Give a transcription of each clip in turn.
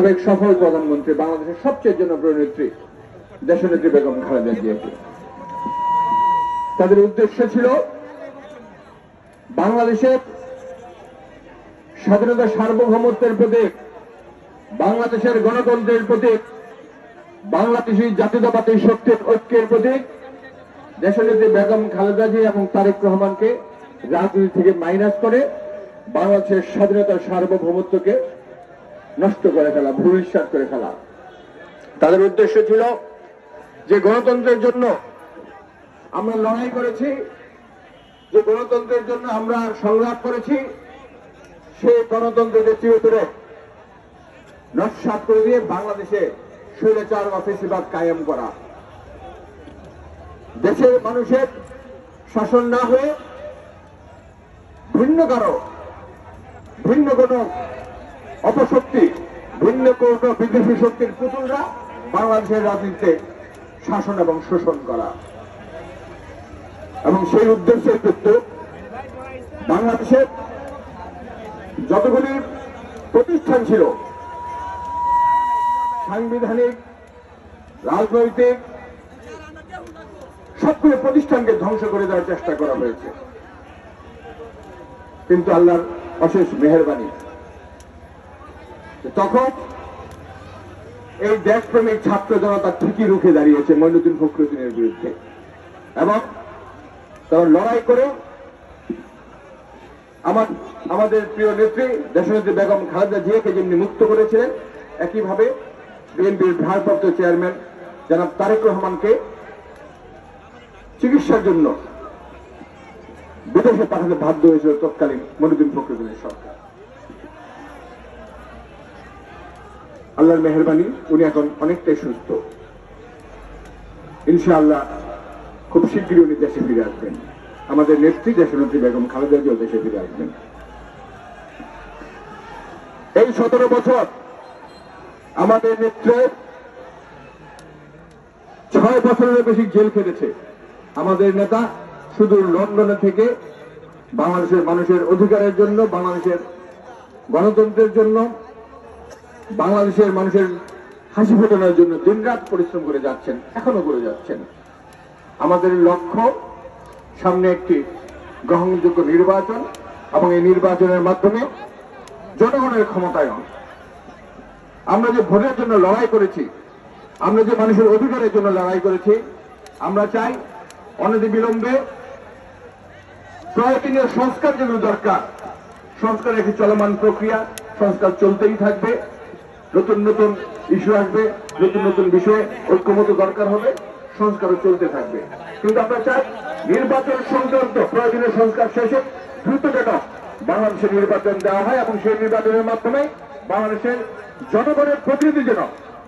সাবেক সফল প্রধানমন্ত্রী, বাংলাদেশের সবচেয়ে জনপ্রিয় নেত্রী, দেশনেত্রী বেগম খালেদা জিয়াকে তাদের উদ্দেশ্য ছিল বাংলাদেশের স্বাধীনতা সার্বভৌমত্বের প্রতীক, বাংলাদেশের গণতন্ত্রের প্রতীক, বাংলাদেশি জাতীয়তাবাদী শক্তির ঐক্যের প্রতীক, দেশনেত্রী বেগম খালেদা জি এবং তারেক রহমানকে রাজনীতি থেকে মাইনাস করে বাংলাদেশের স্বাধীনতার সার্বভৌমত্বকে নষ্ট করে ফেলা ভবিষ্যৎ করে ফেলা। তাদের উদ্দেশ্য ছিল যে গণতন্ত্রের জন্য আমরা লড়াই করেছি, যে গণতন্ত্রের জন্য আমরা সংগ্রাম করেছি সেই গণতন্ত্রকে চিরতরে নস্বাত করে দিয়ে বাংলাদেশে স্বৈরাচার বা ফেসিবাদ কায়েম করা। দেশের মানুষের শাসন না হয়ে ভিন্ন কারও, ভিন্ন কোন অপশক্তি ভিন্ন কোন বিদেশি শক্তির পুতুলরা বাংলাদেশের রাজনীতিতে শাসন এবং শোষণ করা। এবং সেই উদ্দেশ্যের কিন্তু বাংলাদেশের যতগুলি প্রতিষ্ঠান ছিল, সাংবিধানিক, রাজনৈতিক, সবগুলো প্রতিষ্ঠানকে ধ্বংস করে দেওয়ার চেষ্টা করা হয়েছে। কিন্তু আল্লাহর অশেষ মেহরবানি তখন এই দেশপ্রেমিক ছাত্র জনতা ঠিকই রুখে দাঁড়িয়েছে মইনুদ্দিন ফখরুদ্দিনের বিরুদ্ধে। এবং তখন লড়াই করে আমার, আমাদের প্রিয় নেত্রী, দেশনেত্রী বেগম খালেদা জিয়াকে যেমনি মুক্ত করেছিলেন, একইভাবে বিএনপির ভারপ্রাপ্ত চেয়ারম্যান জনাব তারেক রহমানকে চিকিৎসার জন্য বিদেশে পাঠাতে বাধ্য হয়েছিল তৎকালীন মনুদ্দিন ফখরুদ্দিনের সরকার। আল্লাহর মেহরবানি, উনি এখন অনেকটাই সুস্থ। ইনশাআল্লাহ খুব শীঘ্রই উনি দেশে ফিরে আসবেন। আমাদের নেত্রী দেশনেত্রী বেগম খালেদা জিয়াও দেশে ফিরে আসবেন। এই সতেরো বছর আমাদের নেত্রে ছয় বছরের বেশি জেল খেটেছে। আমাদের নেতা শুধু লন্ডনে থেকে বাংলাদেশের মানুষের অধিকারের জন্য, বাংলাদেশের গণতন্ত্রের জন্য বাংলাদেশের মানুষের হাসি ফোটানোর জন্য দিনরাত পরিশ্রম করে যাচ্ছেন এখনও করে যাচ্ছেন। আমাদের লক্ষ্য, সামনে একটি গ্রহণযোগ্য নির্বাচন এবং এই নির্বাচনের মাধ্যমে জনগণের ক্ষমতায়ন আমরা যে ভোটের জন্য লড়াই করেছি, আমরা যে মানুষের অধিকারের জন্য লড়াই করেছি, আমরা চাই অনতি বিলম্বে প্রয়োজনীয় সংস্কার যেগুলো দরকার। সংস্কার একটি চলমান প্রক্রিয়া, সংস্কার চলতেই থাকবে। নতুন নতুন ইস্যু আসবে, নতুন নতুন বিষয়ে ঐক্যমত দরকার হবে, সংস্কারও চলতে থাকবে। কিন্তু আমরা চাই নির্বাচন সংক্রান্ত প্রয়োজনীয় সংস্কার শেষে দ্রুত যেন বাংলাদেশে নির্বাচন দেওয়া হয় এবং সেই নির্বাচনের মাধ্যমে বাংলাদেশের জনগণের প্রতিনিধি যেন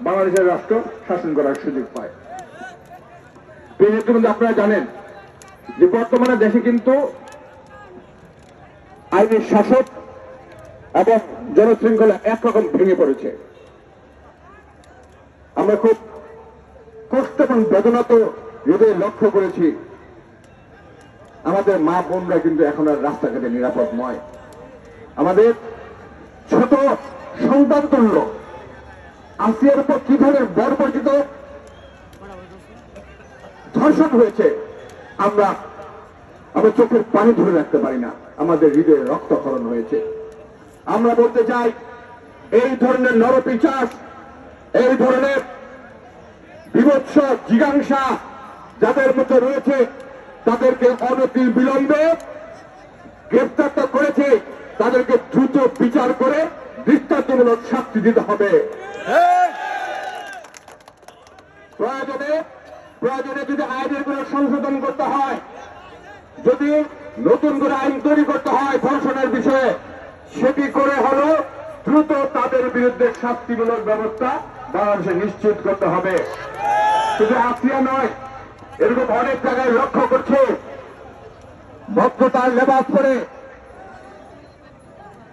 বাংলাদেশের রাষ্ট্র শাসন করার সুযোগ পায়। আপনারা জানেন যে বর্তমানে দেশে কিন্তু আইনের শাসক এবং জনশৃঙ্খলা একরকম ভেঙে পড়েছে। আমরা খুব কষ্ট এবং বেদনা তো হৃদয়ে লক্ষ্য করেছি। আমাদের মা বোনরা কিন্তু এখন আর রাস্তাঘাটে নিরাপদ নয় আমাদের ছোট সন্তান তুল্য, আসিয়ার উপর কি ধরনের বর্বরিত ধর্ষণ হয়েছে, আমরা আমরা চোখের পানি ধরে রাখতে পারি না, আমাদের হৃদয়ে রক্তক্ষরণ হয়েছে। আমরা বলতে চাই, এই ধরনের নরপিচাস এই ধরনের বিভৎস জিজ্ঞাসা যাদের মধ্যে রয়েছে তাদেরকে অনতি বিলম্বে গ্রেপ্তার তো করেছে তাদেরকে দ্রুত বিচার করে দৃষ্টান্তমূলক শাস্তি দিতে হবে। প্রয়োজনে প্রয়োজনে যদি আইনের কোনো সংশোধন করতে হয় যদি নতুন করে আইন তৈরি করতে হয় ধর্ষণের বিষয়ে সেটি করে হলো দ্রুত তাদের বিরুদ্ধে শাস্তিমূলক ব্যবস্থা বাংলাদেশে নিশ্চিত করতে হবে। শুধু আসিয়া নয়, এরকম অনেক জায়গায় লক্ষ্য করছে। ভদ্রতার লেবাস করে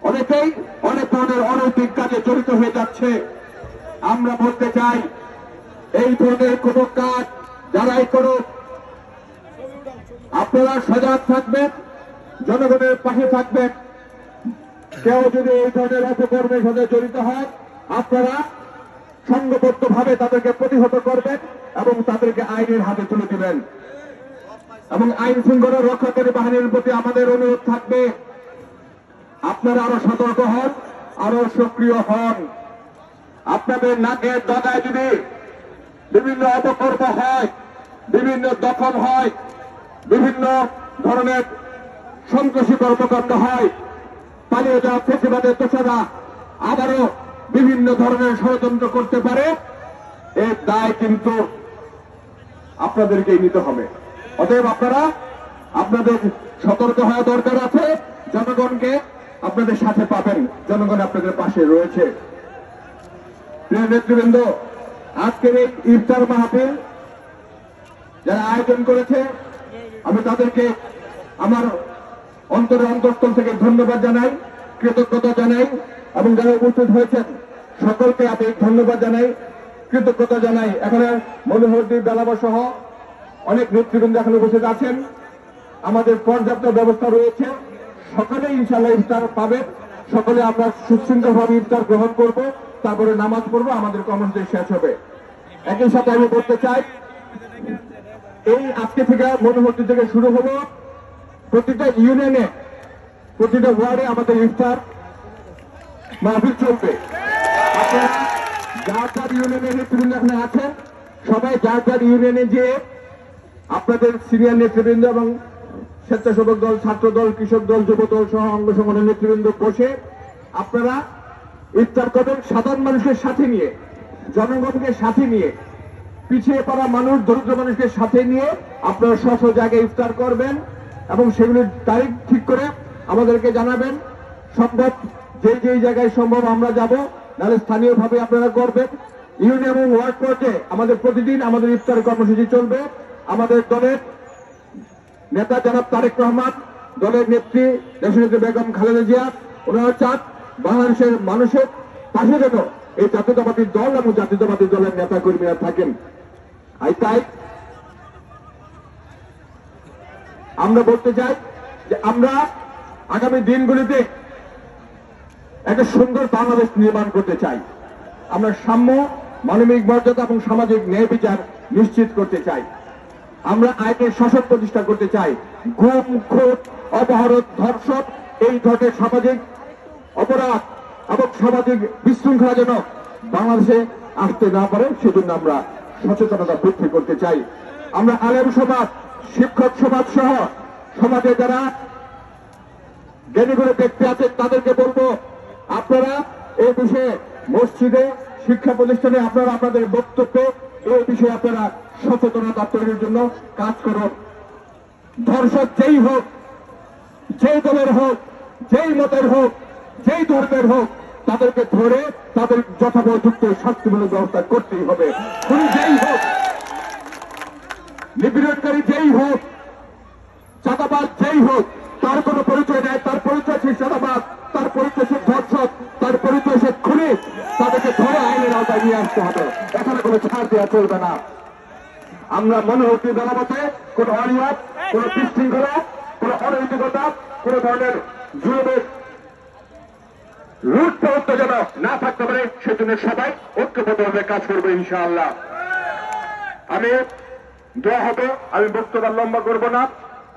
অনেকেই অনেক ধরনের অনৈতিক কাজে জড়িত হয়ে যাচ্ছে। আমরা বলতে চাই, এই ধরনের কোন কাজ যারাই করুক, আপনারা সজাগ থাকবেন, জনগণের পাশে থাকবেন। কেউ যদি এই ধরনের অপকর্মের সাথে জড়িত হয়, আপনারা সংঘবদ্ধ ভাবে তাদেরকে প্রতিহত করবেন এবং তাদেরকে আইনের হাতে তুলে দিবেন। এবং আইন শৃঙ্খলা রক্ষাকারী বাহিনীর প্রতি আমাদের অনুরোধ থাকবে, আপনারা আরও সতর্ক হন, আরও সক্রিয় হন। আপনাদের নাকের ডগায় যদি বিভিন্ন অপকর্ম হয়, বিভিন্ন দখল হয়, বিভিন্ন ধরনের সন্ত্রাসী কর্মকাণ্ড হয়, পালিয়ে যাওয়া ফেসিবাদের দোষরা আবারও বিভিন্ন ধরনের ষড়যন্ত্র করতে পারে, এর দায় কিন্তু আপনাদেরকেই নিতে হবে। অতএব আপনারা আপনাদের সতর্ক হওয়া দরকার আছে, জনগণকে আপনাদের সাথে পাবেন, জনগণ আপনাদের পাশে রয়েছে। প্রিয় নেতৃবৃন্দ, আজকের এই ইফতার মাহফিল যারা আয়োজন করেছে, আমি তাদেরকে আমার অন্তরের অন্তঃস্থল থেকে ধন্যবাদ জানাই, কৃতজ্ঞতা জানাই। এবং যারা উপস্থিত হয়েছেন, সকলকে আমি ধন্যবাদ জানাই, কৃতজ্ঞতা জানাই। এখানে মনোহরদী বেলাবা সহ অনেক নেতৃবৃন্দ এখন উপস্থিত আছেন। আমাদের পর্যাপ্ত ব্যবস্থা রয়েছে। সকলে ইনশাল্লাহ ইফতার পাবেন। সকলে আমরা সুশৃঙ্খলভাবে ইফতার গ্রহণ করব। তারপরে নামাজ পড়ব। আমাদের কর্মসূচি শেষ হবে। একই সাথে আমি বলতে চাই, এই আজকে থেকে মনোমূর্তি থেকে শুরু হলো প্রতিটা ইউনিয়নে, প্রতিটা ওয়ার্ডে আমাদের ইফতার মাহফিল চলবে আপনারা যার ইউনিয়নের নেতৃবৃন্দ এখানে আছেন, সবাই যার যার ইউনিয়নে যেয়ে আপনাদের সিনিয়র নেতৃবৃন্দ এবং স্বেচ্ছাসেবক দল, ছাত্র দল, কৃষক দল, যুব দল সহ অঙ্গ সংগঠনের নেতৃবৃন্দ বসে আপনারা ইফতার করবেন সাধারণ মানুষের সাথে নিয়ে, জনগণকে সাথে নিয়ে, পিছিয়ে পড়া মানুষ, দরিদ্র মানুষকে সাথে নিয়ে আপনারা স্ব জায়গায় ইফতার করবেন এবং সেগুলির তারিখ ঠিক করে আমাদেরকে জানাবেন। সম্ভব যে যে জায়গায় সম্ভব আমরা যাব, নাহলে স্থানীয়ভাবে আপনারা করবেন। ইউনিয়ন এবং ওয়ার্ড পর্যায়ে আমাদের প্রতিদিন আমাদের ইফতার কর্মসূচি চলবে। আমাদের দলের নেতা জনাব তারেক রহমান, দলের নেত্রী দেশনেত্রী বেগম খালেদা জিয়া, ওনারা চান বাংলাদেশের মানুষের পাশে যেন এই জাতীয়তাবাদী দল এবং জাতীয়তাবাদী দলের নেতা কর্মীরা থাকেন। আই তাই আমরা বলতে চাই যে আমরা আগামী দিনগুলিতে একটা সুন্দর বাংলাদেশ নির্মাণ করতে চাই। আমরা সাম্য, মানবিক মর্যাদা এবং সামাজিক ন্যায় বিচার নিশ্চিত করতে চাই। আমরা আইনের শাসন প্রতিষ্ঠা করতে চাই। গুম খুন অপহরণ, ধর্ষণ, এই ধরনের সামাজিক অপরাধ এবং সামাজিক বিশৃঙ্খলা যেন বাংলাদেশে আসতে না পারে, সেজন্য আমরা সচেতনতা বৃদ্ধি করতে চাই। আমরা আলেম সমাজ, শিক্ষক সমাজ সহ সমাজে যারা জ্ঞানী করে ব্যক্তি আছেন, তাদেরকে বলব আপনারা এই বিষয়ে মসজিদে, শিক্ষা প্রতিষ্ঠানে আপনারা আপনাদের বক্তব্য এই বিষয়ে আপনারা সচেতনতা তৈরির জন্য কাজ করুন। ধর্ষক যেই হোক, যেই দলের হোক, যেই মতের হোক, যেই ধর্মের হোক, তাদেরকে ধরে তাদের যথোপযুক্ত শাস্তিমূলক ব্যবস্থা করতেই হবে। খুনি যেই হোক, নিপীড়নকারী যেই হোক চাঁদাবাদ যেই হোক, তার কোনো পরিচয় নেই, তার পরিচয় সে চাঁদাবাদ তার সে ধর্ষক তার সে খুনি তাদেরকে ধরে আইনের আওতায় নিয়ে আসতে হবে। এখানে কোনো ছাড় দেওয়া চলবে না। আমরা মনোহরী দলমতে কোন অনিয়ম, কোন বিশৃঙ্খলা, কোন অনৈতিকতা, কোন ধরনের জুলুমের রুট প্রবর্ত যেন না থাকতে পারে, সেজন্য সবাই ঐক্যবদ্ধভাবে কাজ করবে ইনশাআল্লাহ। আমি দোয়া হবে, আমি বক্তব্য লম্বা করব না।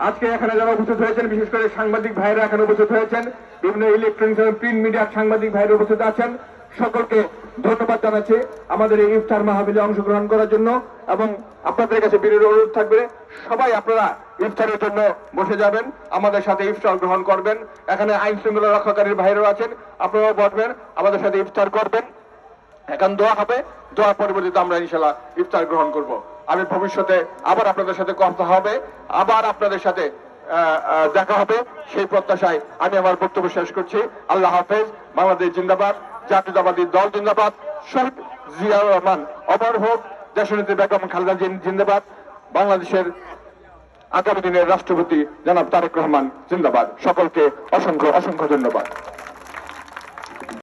আজকে এখানে যারা উপস্থিত হয়েছেন, বিশেষ করে সাংবাদিক ভাইরা এখানে উপস্থিত হয়েছেন বিভিন্ন ইলেকট্রনিক্স এবং প্রিন্ট মিডিয়ার সাংবাদিক ভাইরা উপস্থিত আছেন। সকলকে ধন্যবাদ জানাচ্ছি আমাদের এই ইফতার মাহফিলে অংশগ্রহণ করার জন্য এবং আপনাদের কাছে বিনীত অনুরোধ থাকবে, সবাই আপনারা ইফতারের জন্য বসে যাবেন, আমাদের সাথে ইফতার গ্রহণ করবেন। এখানে আইন শৃঙ্খলা রক্ষাকারীর ভাইরাও আছেন, আপনারাও বসবেন, আমাদের সাথে ইফতার করবেন। এখন দোয়া হবে দোয়া পরিবর্তিত আমরা ইনশাল্লাহ ইফতার গ্রহণ করব। আমি ভবিষ্যতে আবার আপনাদের সাথে কথা হবে, আবার আপনাদের সাথে দেখা হবে সেই প্রত্যাশায় আমি আমার বক্তব্য শেষ করছি। আল্লাহ হাফেজ, বাংলাদেশ জিন্দাবাদ, জাতীয়তাবাদী দল জিন্দাবাদ, শহীদ জিয়া রহমান অমর হোক, দেশনেত্রী বেগম খালেদা জিন্দাবাদ, বাংলাদেশের আগামী দিনের রাষ্ট্রপতি জনাব তারেক রহমান জিন্দাবাদ। সকলকে অসংখ্য অসংখ্য ধন্যবাদ।